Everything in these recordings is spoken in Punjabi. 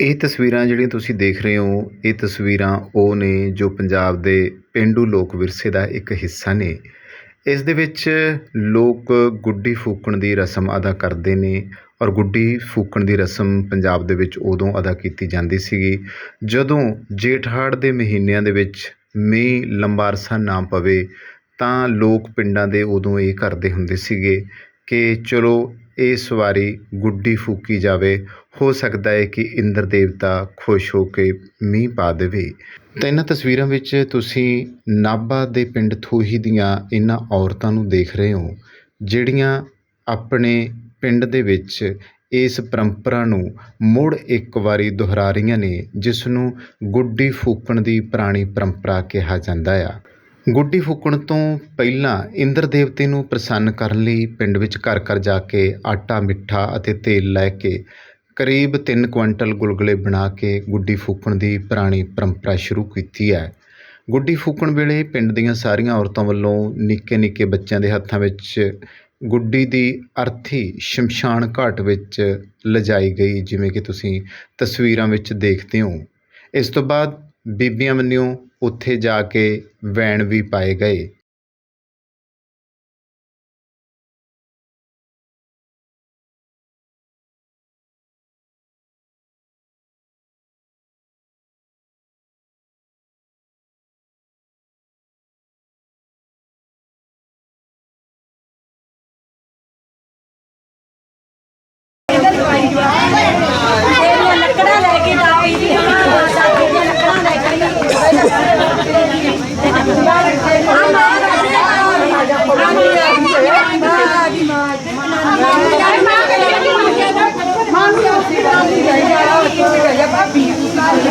ਇਹ ਤਸਵੀਰਾਂ ਜਿਹੜੀਆਂ ਤੁਸੀਂ ਦੇਖ ਰਹੇ ਹੋ, ਇਹ ਤਸਵੀਰਾਂ ਉਹ ਨੇ ਜੋ ਪੰਜਾਬ ਦੇ ਪੇਂਡੂ ਲੋਕ ਵਿਰਸੇ ਦਾ ਇੱਕ ਹਿੱਸਾ ਨੇ। ਇਸ ਦੇ ਵਿੱਚ ਲੋਕ ਗੁੱਡੀ ਫੂਕਣ ਦੀ ਰਸਮ ਅਦਾ ਕਰਦੇ ਨੇ ਔਰ ਗੁੱਡੀ ਫੂਕਣ ਦੀ ਰਸਮ ਪੰਜਾਬ ਦੇ ਵਿੱਚ ਉਦੋਂ ਅਦਾ ਕੀਤੀ ਜਾਂਦੀ ਸੀਗੀ, ਜਦੋਂ ਜੇਠ ਹਾੜ ਦੇ ਮਹੀਨਿਆਂ ਦੇ ਵਿੱਚ ਮੀਂਹ ਲੰਬਾ ਅਰਸਾ ਨਾ ਪਵੇ, ਤਾਂ ਲੋਕ ਪਿੰਡਾਂ ਦੇ ਉਦੋਂ ਇਹ ਕਰਦੇ ਹੁੰਦੇ ਸੀਗੇ ਕਿ ਚਲੋ ਇਸ ਵਾਰੀ ਗੁੱਡੀ ਫੂਕੀ ਜਾਵੇ, ਹੋ ਸਕਦਾ ਹੈ ਕਿ ਇੰਦਰ ਦੇਵਤਾ ਖੁਸ਼ ਹੋ ਕੇ ਮੀਂਹ ਪਾ ਦੇਵੇ। ਤਾਂ ਇਹਨਾਂ ਤਸਵੀਰਾਂ ਵਿੱਚ ਤੁਸੀਂ ਨਾਭਾ ਦੇ ਪਿੰਡ ਥੋਹੀ ਦੀਆਂ ਇਹਨਾਂ ਔਰਤਾਂ ਨੂੰ ਦੇਖ ਰਹੇ ਹੋ, ਜਿਹੜੀਆਂ ਆਪਣੇ ਪਿੰਡ ਦੇ ਵਿੱਚ ਇਸ ਪਰੰਪਰਾ ਨੂੰ ਮੁੜ ਇੱਕ ਵਾਰੀ ਦੁਹਰਾ ਰਹੀਆਂ ਨੇ, ਜਿਸ ਨੂੰ ਗੁੱਡੀ ਫੂਕਣ ਦੀ ਪੁਰਾਣੀ ਪਰੰਪਰਾ ਕਿਹਾ ਜਾਂਦਾ ਆ। ਗੁੱਡੀ ਫੂਕਣ ਤੋਂ ਪਹਿਲਾਂ ਇੰਦਰ ਦੇਵਤੇ ਨੂੰ ਪ੍ਰਸੰਨ ਕਰਨ ਲਈ ਪਿੰਡ ਵਿੱਚ ਘਰ ਘਰ ਜਾ ਕੇ ਆਟਾ, ਮਿੱਠਾ ਅਤੇ ਤੇਲ ਲੈ ਕੇ ਕਰੀਬ 3 ਕੁਇੰਟਲ ਗੁਲਗੁਲੇ ਬਣਾ ਕੇ ਗੁੱਡੀ ਫੂਕਣ ਦੀ ਪੁਰਾਣੀ ਪਰੰਪਰਾ ਸ਼ੁਰੂ ਕੀਤੀ ਹੈ। ਗੁੱਡੀ ਫੂਕਣ ਵੇਲੇ ਪਿੰਡ ਦੀਆਂ ਸਾਰੀਆਂ ਔਰਤਾਂ ਵੱਲੋਂ ਨਿੱਕੇ ਨਿੱਕੇ ਬੱਚਿਆਂ ਦੇ ਹੱਥਾਂ ਵਿੱਚ ਗੁੱਡੀ ਦੀ ਅਰਥੀ ਸ਼ਮਸ਼ਾਨ ਘਾਟ ਵਿੱਚ ਲਿਜਾਈ ਗਈ, ਜਿਵੇਂ ਕਿ ਤੁਸੀਂ ਤਸਵੀਰਾਂ ਵਿੱਚ ਦੇਖਦੇ ਹੋ। ਇਸ ਤੋਂ ਬਾਅਦ ਬੀਬੀਆਂ ਵੱਲੋਂ ਉੱਥੇ ਜਾ ਕੇ ਵੈਣ ਵੀ ਪਾਏ ਗਏ।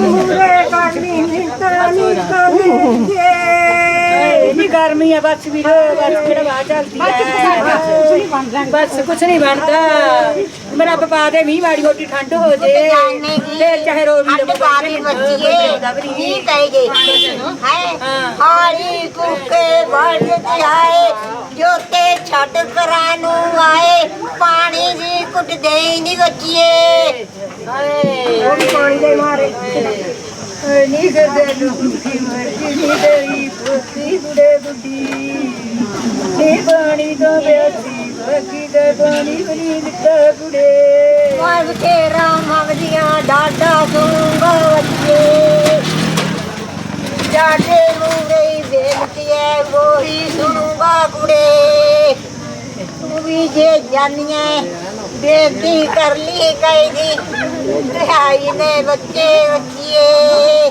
ਮੇਰਾ ਇੰਨੀ ਗਰਮੀ ਆ ਬਸ ਵੀ ਬਸ ਕਿਹੜਾ ਬਾਹਰ ਚੱਲਦੀ ਹੈ ਬਸ ਕੁਛ ਨਹੀਂ ਬਣਦਾ ਮੇਰਾ ਪਪਾ ਦੇ ਮੀਂਹ ਵਾੜੀ ਹੋਟੀ ਠੰਡ ਹੋ ਜੇ। ਫੇਰ ਚਾਹੇ ਰੋ ਵੀ ਠੰਡ ਬਾਰੀ ਬੱਚੀਏ ਕੀ ਕਹੇਗੇ ਹੈ? ਹਾਰੀ ਕੁੱਕੇ ਵੜ ਤੇ ਆਏ। ਜੋਤੇ ਛੱਡ ਕਰਾਂ ਨੂੰ ਆਏ। ਪਾਣੀ ਦੀ ਕੁੱਟ ਦੇ ਨਹੀਂ ਬੱਚੀਏ ਹਾਏ। ਉਹ ਪਾਣੀ ਦੇ ਮਾਰੇ ਨਹੀਂ ਕਰਦੇ ਦੁਖੀ ਮਰਜ਼ੀ ਨੀ ਤੇਰੀ ਪੁੱਤੀ ਬੁੜੇ ਬੁੱਢੀ ਨੀ ਪਾਣੀ ਤੋਂ ਬਿਆਸੀ ਬਾਕੀ ਦਾ ਪਾਣੀ ਬਣੀ ਦਿੱਤਾ ਬੁੜੇ ਵਾਹ ਤੇਰਾ ਮਗਦੀਆਂ ਡਾਡਾ ਦੂੰਗਾ ਬੱਚੇ ਜਾਡੇ ਮੂਰੇ ਬੇਨਤੀ ਹੈ ਵੋਹੀ ਸੁਣੂਗਾ ਕੁੜੇ। ਤੂੰ ਵੀ ਜੇ ਜਾਨੀਏ ਬੇਨਤੀ ਕਰ ਲਈ ਕਹੇਗੀ। ਰਿਹਾਈ ਨੇ ਬੱਚੇ ਬੱਚੀਏ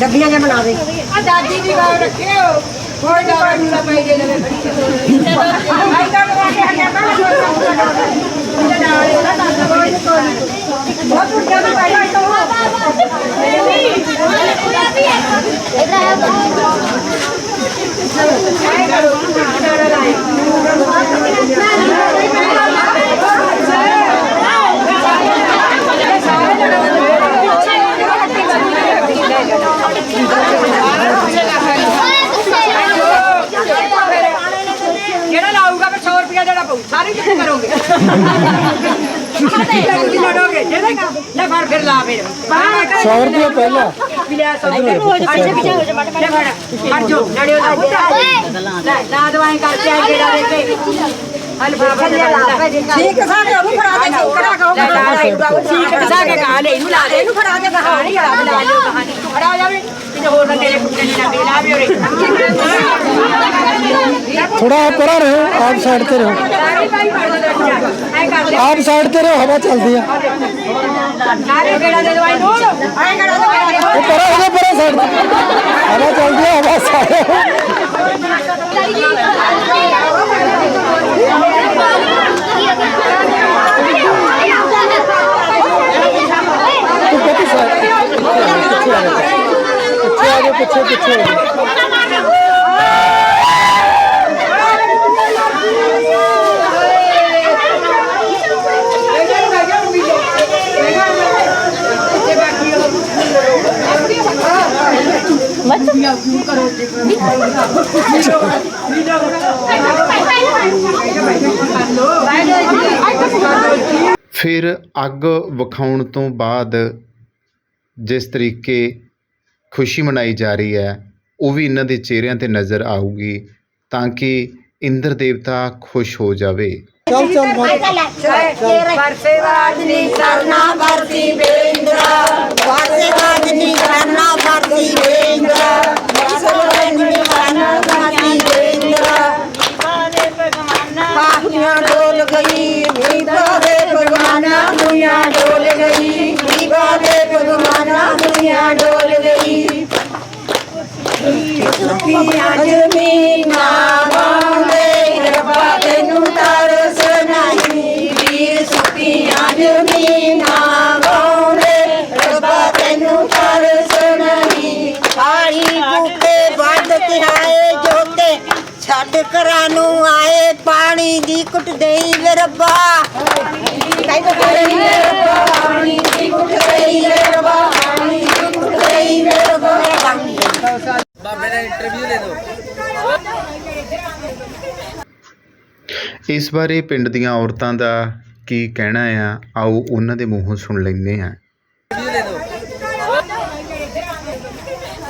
ਡੱਬੀਆਂ ਜੇ ਬਣਾ ਦੇ। ਆ ਦਾਦੀ ਦੀ ਗੱਲ ਰੱਖਿਓ। ਕੋਈ ਡਰ ਨਹੀਂ ਪਈ ਦੇ ਨੇ ਆਈ ਤਾਂ ਬਣਾ ਕੇ ਆਇਆ ਤਾਂ ਬਹੁਤ ਉੱਚਾ ਨਾ। ਪਾਈ ਤਾਂ ਨਹੀਂ ਪੂਰਾ ਵੀ ਹੈ ਇਹਦਾ ਹੈ ਬਹੁਤ ਲੈ ਫੜ ਫਿਰ ਲਾ ਫਿਰ 100 ਰੁਪਏ ਪਹਿਲਾਂ। ਲਿਆ 100 ਰੁਪਏ। ਅੱਛਾ ਪਿੱਛੇ ਹੋ ਜਾ ਮਟ ਮਟ ਹਟ ਜੋ ਲੜਿਓ ਨਾ। ਲੈ ਨਾ ਦਵਾਈ ਕਰਕੇ ਆ ਗੇੜਾ ਦੇ ਕੇ। ਹਲ ਬਾਬਾ ਦੇ ਲਾ ਠੀਕ ਸਾਰੇ ਉਹਨੂੰ ਫੜਾ ਦੇ ਕਿਹੜਾ ਕਹੋ ਠੀਕ ਕਸਾ ਕੇ ਕਹਾ ਲੈ ਇਹਨੂੰ ਲਾ ਦੇ ਇਹਨੂੰ ਫੜਾ ਦੇ ਕਹਾਣੀ ਲਾ। ਲਾ ਲਿਓ ਕਹਾਣੀ ਤੂੰ ਖੜਾ ਹੋ ਜਾਵੇ ਕਿਤੇ ਹੋਰ ਨਾ ਤੇਰੇ ਕੁੱਤੇ ਨੇ ਨਾ ਲਾ ਵੀ ਉਰੇ ਥੋੜਾ ਪਰਾਂ ਰਹੋ ਆਪ ਸਾਈਡ ਤੇ ਰਹੋ। ਆਪ ਸਾਈਡ ਤੇ ਰਹੋ ਹਵਾ ਚੱਲਦੀ ਆ। ਉਹ ਪਰਾਂ ਹੋ ਜਾ ਪਰਾਂ ਸਾਈਡ ਹਵਾ ਚੱਲਦੀ ਆ ਹਵਾ ਸਾਰੇ ਤੂੰ ਕਿੱਥੇ ਸਾਈਡ ਪਿੱਛੇ ਆ ਜਾ ਪਿੱਛੇ ਪਿੱਛੇ ਆ ਜਾ ਫਿਰ ਅੱਗ ਵਿਖਾਉਣ ਤੋਂ ਬਾਅਦ ਜਿਸ ਤਰੀਕੇ ਖੁਸ਼ੀ ਮਨਾਈ ਜਾ ਰਹੀ ਹੈ ਉਹ ਵੀ ਇਹਨਾਂ ਦੇ ਚਿਹਰਿਆਂ ਤੇ ਨਜ਼ਰ ਆਊਗੀ ਤਾਂ ਕਿ ਇੰਦਰ ਦੇਵਤਾ ਖੁਸ਼ ਹੋ ਜਾਵੇ ਚੱਲ ਚੱਲ ਮਾਤਾ ਵਰਸੇ ਵਾਜਨੀ ਕਰਨਾ ਵਰਤੀ ਬੇਂਦਰਾ ਵਰਸੇ ਵਾਜਨੀ ਕਰਨਾ ਵਰਤੀ ਬੇਂਦਰਾ ਪਾਣੀ ਦੀ ਕੁੱਟ ਦੇਈ ਵੇ ਰੱਬਾ। ਕਹਿੰਦੇ ਵੇ ਰੱਬਾ ਪਾਣੀ ਦੀ ਕੁੱਟ ਦੇਈ ਵੇ ਰੱਬਾ ਪਾਣੀ ਦੀ ਕੁੱਟ ਦੇਈ ਵੇ ਰੱਬਾ। ਇਸ ਬਾਰੇ ਪਿੰਡ ਦੀਆਂ ਔਰਤਾਂ ਦਾ ਕੀ ਕਹਿਣਾ ਆ? ਆਓ ਉਹਨਾਂ ਦੇ ਮੂੰਹੋਂ ਸੁਣ ਲੈਂਦੇ ਹਾਂ।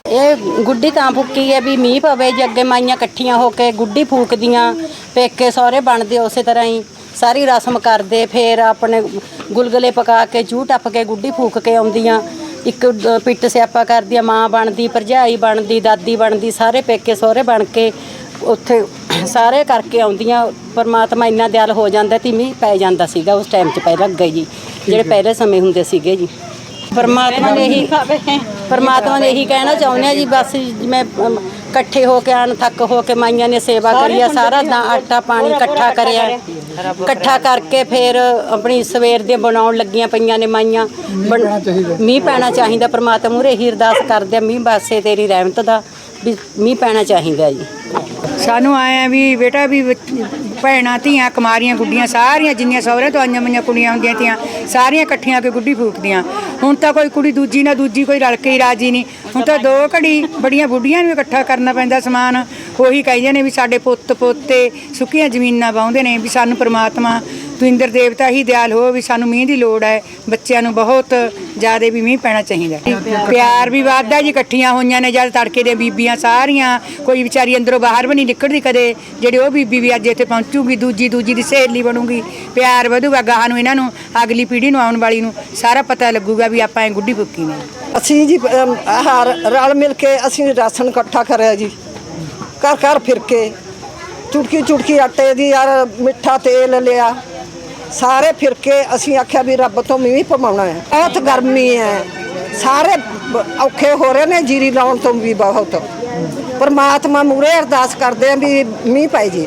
ਇਹ ਗੁੱਡੀ ਤਾਂ ਫੁੱਕੀ ਹੈ ਵੀ ਮੀਂਹ ਪਵੇ ਜੇ ਅੱਗੇ ਮਾਈਆਂ ਇਕੱਠੀਆਂ ਹੋ ਕੇ ਗੁੱਡੀ ਫੂਕਦੀਆਂ ਪੇਕੇ ਸਹੁਰੇ ਬਣਦੇ ਉਸੇ ਤਰ੍ਹਾਂ ਹੀ। ਸਾਰੀ ਰਸਮ ਕਰਦੇ ਫੇਰ ਆਪਣੇ ਗੁਲਗੁਲੇ ਪਕਾ ਕੇ ਚੂਹ ਟੱਪ ਕੇ ਗੁੱਡੀ ਫੂਕ ਕੇ ਆਉਂਦੀਆਂ। ਇੱਕ ਪਿੱਟ ਸਿਆਪਾ ਕਰਦੀਆਂ ਮਾਂ ਬਣਦੀ ਭਰਜਾਈ ਬਣਦੀ ਦਾਦੀ ਬਣਦੀ ਸਾਰੇ ਪੇਕੇ ਸਹੁਰੇ ਬਣ ਕੇ ਉੱਥੇ ਸਾਰੇ ਕਰਕੇ ਆਉਂਦੀਆਂ। ਪਰਮਾਤਮਾ ਇੰਨਾ ਦਿਆਲ ਹੋ ਜਾਂਦਾ ਤੀ ਮੀਂਹ ਪੈ ਜਾਂਦਾ ਸੀਗਾ ਉਸ ਟਾਈਮ 'ਚ ਪਹਿਲਾਂ ਅੱਗੇ ਜੀ ਜਿਹੜੇ ਪਹਿਲੇ ਸਮੇਂ ਹੁੰਦੇ ਸੀਗੇ ਜੀ। ਪਰਮਾਤਮਾ ਨੇ ਇਹੀ ਪਰਮਾਤਮਾ ਨੇ ਇਹੀ ਕਹਿਣਾ ਚਾਹੁੰਦੇ ਆ ਜੀ ਬਸ ਜਿਵੇਂ ਅਮ, ਇਕੱਠੇ ਹੋ ਕੇ ਆਣ ਥੱਕ ਹੋ ਕੇ ਮਾਈਆਂ ਨੇ ਸੇਵਾ ਕਰੀ ਆ ਸਾਰਾ ਦਾ ਆਟਾ ਪਾਣੀ ਇਕੱਠਾ ਕਰਿਆ। ਇਕੱਠਾ ਕਰਕੇ ਫਿਰ ਆਪਣੀ ਸਵੇਰ ਦੇ ਬਣਾਉਣ ਲੱਗੀਆਂ ਪਈਆਂ ਨੇ ਮਾਈਆਂ। ਬਣ- ਮੀਂਹ ਪੈਣਾ ਚਾਹੀਦਾ ਪਰਮਾਤਮਾ ਮੂਹਰੇ ਹੀ ਅਰਦਾਸ ਕਰਦੇ ਆ ਮੀਂਹ ਬਾਸੇ ਤੇਰੀ ਰਹਿਮਤ ਦਾ ਵੀ ਮੀਂਹ ਪੈਣਾ ਚਾਹੀਦਾ ਜੀ। ਸਾਨੂੰ ਆਏ ਆ ਵੀ ਬੇਟਾ ਵੀ ਬੱਚ- ਭੈਣਾਂ, ਧੀਆਂ, ਕੁਮਾਰੀਆਂ, ਗੁੱਡੀਆਂ ਸਾਰੀਆਂ ਜਿੰਨੀਆਂ ਸਹੁਰੇ ਤੋਂ ਆਈਆਂ ਮਈਆਂ ਕੁੜੀਆਂ ਹੁੰਦੀਆਂ ਤੀਆਂ, ਸਾਰੀਆਂ ਇਕੱਠੀਆਂ ਕੇ ਗੁੱਡੀ ਫੂਕਦੀਆਂ। ਹੁਣ ਤਾਂ ਕੋਈ ਕੁੜੀ ਦੂਜੀ ਨਾ ਦੂਜੀ, ਕੋਈ ਰਲ ਕੇ ਹੀ ਰਾਜੀ ਨਹੀਂ। ਹੁਣ ਤਾਂ ਦੋ ਘੜੀ ਬੜੀਆਂ ਬੁੱਢੀਆਂ ਨੂੰ ਇਕੱਠਾ ਕਰਨਾ ਪੈਂਦਾ ਸਮਾਨ। ਉਹੀ ਕਹਿੰਦੇ ਨੇ ਵੀ ਸਾਡੇ ਪੁੱਤ ਪੋਤੇ ਸੁੱਕੀਆਂ ਜ਼ਮੀਨਾਂ ਵਾਹੁੰਦੇ ਨੇ ਵੀ ਸਾਨੂੰ ਪ੍ਰਮਾਤਮਾ ਤੂੰ ਇੰਦਰ ਦੇਵਤਾ ਹੀ ਦਿਆਲ ਹੋ ਵੀ ਸਾਨੂੰ ਮੀਂਹ ਦੀ ਲੋੜ ਹੈ। ਬੱਚਿਆਂ ਨੂੰ ਬਹੁਤ ਜ਼ਿਆਦਾ ਵੀ ਮੀਂਹ ਪੈਣਾ ਚਾਹੀਦਾ ਪਿਆਰ ਵੀ ਵੱਧਦਾ ਜੀ ਇਕੱਠੀਆਂ ਹੋਈਆਂ ਨੇ ਜਦ ਤੜਕੇ ਦੇ ਬੀਬੀਆਂ ਸਾਰੀਆਂ। ਕੋਈ ਵਿਚਾਰੀ ਅੰਦਰੋਂ ਬਾਹਰ ਵੀ ਨਹੀਂ ਨਿਕਲਦੀ ਕਦੇ। ਜਿਹੜੇ ਉਹ ਬੀਬੀ ਵੀ ਅੱਜ ਇੱਥੇ ਪਹੁੰਚੂਗੀ ਦੂਜੀ ਦੂਜੀ ਦੀ ਸਹੇਲੀ ਬਣੂਗੀ। ਪਿਆਰ ਵਧੂਗਾ ਗਾਹ ਨੂੰ ਇਹਨਾਂ ਨੂੰ ਅਗਲੀ ਪੀੜ੍ਹੀ ਨੂੰ ਆਉਣ ਵਾਲੀ ਨੂੰ। ਸਾਰਾ ਪਤਾ ਲੱਗੂਗਾ ਵੀ ਆਪਾਂ ਐ ਗੁੱਡੀ ਫੁੱਕੀ ਨੇ। ਅਸੀਂ ਜੀ ਅਮ, ਰਲ ਮਿਲ ਕੇ ਅਸੀਂ ਰਾਸ਼ਨ ਇਕੱਠਾ ਕਰਿਆ ਜੀ। ਘਰ ਘਰ ਫਿਰ ਕੇ ਚੁਟਕੀ ਚੁਟਕੀ ਆਟੇ ਦੀ ਯਾਰ ਮਿੱਠਾ ਤੇਲ ਲਿਆ। ਸਾਰੇ ਫਿਰ ਕੇ ਅਸੀਂ ਆਖਿਆ ਵੀ ਰੱਬ ਤੋਂ ਮੀਂਹ ਪਵਾਉਣਾ ਹੈ। ਬਹੁਤ ਗਰਮੀ ਹੈ। ਸਾਰੇ ਔਖੇ ਹੋ ਰਹੇ ਨੇ ਜੀਰੀ ਲਾਉਣ ਤੋਂ ਵੀ ਬਹੁਤ। ਪਰਮਾਤਮਾ ਮੂਰੇ ਅਰਦਾਸ ਕਰਦੇ ਆ ਵੀ ਮੀਂਹ ਪੈ ਜੇ।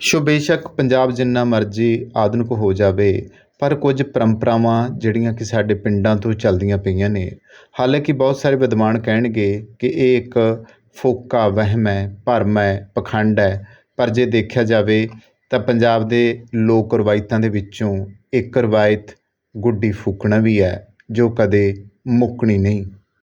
ਸ਼ੋ ਬੇਸ਼ੱਕ ਪੰਜਾਬ ਜਿੰਨਾ ਮਰਜ਼ੀ ਆਧੁਨਿਕ ਹੋ ਜਾਵੇ, ਪਰ ਕੁਝ ਪਰੰਪਰਾਵਾਂ ਜਿਹੜੀਆਂ ਕਿ ਸਾਡੇ ਪਿੰਡਾਂ ਤੋਂ ਚੱਲਦੀਆਂ ਪਈਆਂ ਨੇ ਹਾਲਾਂਕਿ ਬਹੁਤ ਸਾਰੇ ਵਿਦਵਾਨ ਕਹਿਣਗੇ ਕਿ ਇਹ ਇੱਕ ਫੋਕਾ ਵਹਿਮ ਹੈ, ਭਰਮ ਹੈ, ਪਖੰਡ ਹੈ, ਪਰ ਜੇ ਦੇਖਿਆ ਜਾਵੇ ਤਾਂ ਪੰਜਾਬ ਦੇ ਲੋਕ ਰਵਾਇਤਾਂ ਦੇ ਵਿੱਚੋਂ ਇੱਕ ਰਵਾਇਤ ਗੁੱਡੀ ਫੂਕਣਾ ਵੀ ਹੈ, ਜੋ ਕਦੇ ਮੁੱਕਣੀ ਨਹੀਂ।